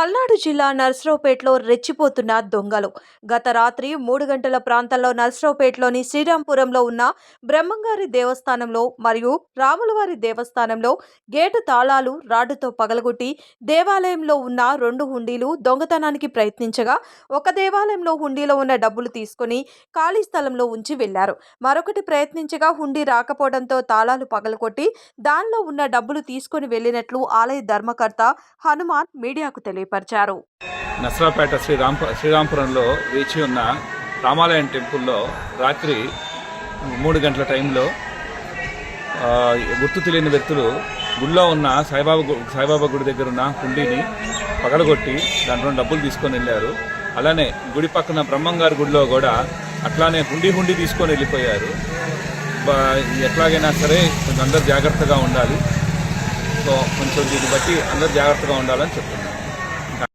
పల్నాడు జిల్లా నర్సరావుపేటలో రెచ్చిపోతున్న దొంగలు. గత రాత్రి మూడు గంటల ప్రాంతంలో నర్సరావుపేటలోని శ్రీరాంపురంలో ఉన్న బ్రహ్మంగారి దేవస్థానంలో మరియు రాములవారి దేవస్థానంలో గేటు తాళాలు రాడ్డుతో పగలగొట్టి దేవాలయంలో ఉన్న రెండు హుండీలు దొంగతనానికి ప్రయత్నించగా ఒక దేవాలయంలో హుండీలో ఉన్న డబ్బులు తీసుకొని ఖాళీ స్థలంలో ఉంచి వెళ్ళారు మరొకటి ప్రయత్నించగా హుండీ రాకపోవడంతో తాళాలు పగలగొట్టి దానిలో ఉన్న డబ్బులు తీసుకొని వెళ్ళినట్లు ఆలయ ధర్మకర్త హనుమాన్ మీడియాకు తెలియపరిచారు నసరాపేట శ్రీరామ్ శ్రీరాంపురంలో వేచి ఉన్న రామాలయం టెంపుల్లో రాత్రి మూడు గంటల టైంలో గుర్తు తెలియని వ్యక్తులు గుడిలో ఉన్న సాయిబాబా సాయిబాబా గుడి దగ్గర ఉన్న కుండీని పగలగొట్టి దాంట్లో డబ్బులు తీసుకొని వెళ్ళారు. అలానే గుడి పక్కన బ్రహ్మంగారి గుడిలో కూడా అట్లానే హుండీ హుండీ తీసుకొని వెళ్ళిపోయారు. ఎట్లాగైనా సరే కొంచెం అందరు జాగ్రత్తగా ఉండాలి. సో కొంచెం దీన్ని బట్టి అందరు జాగ్రత్తగా ఉండాలని చెప్తున్నాను.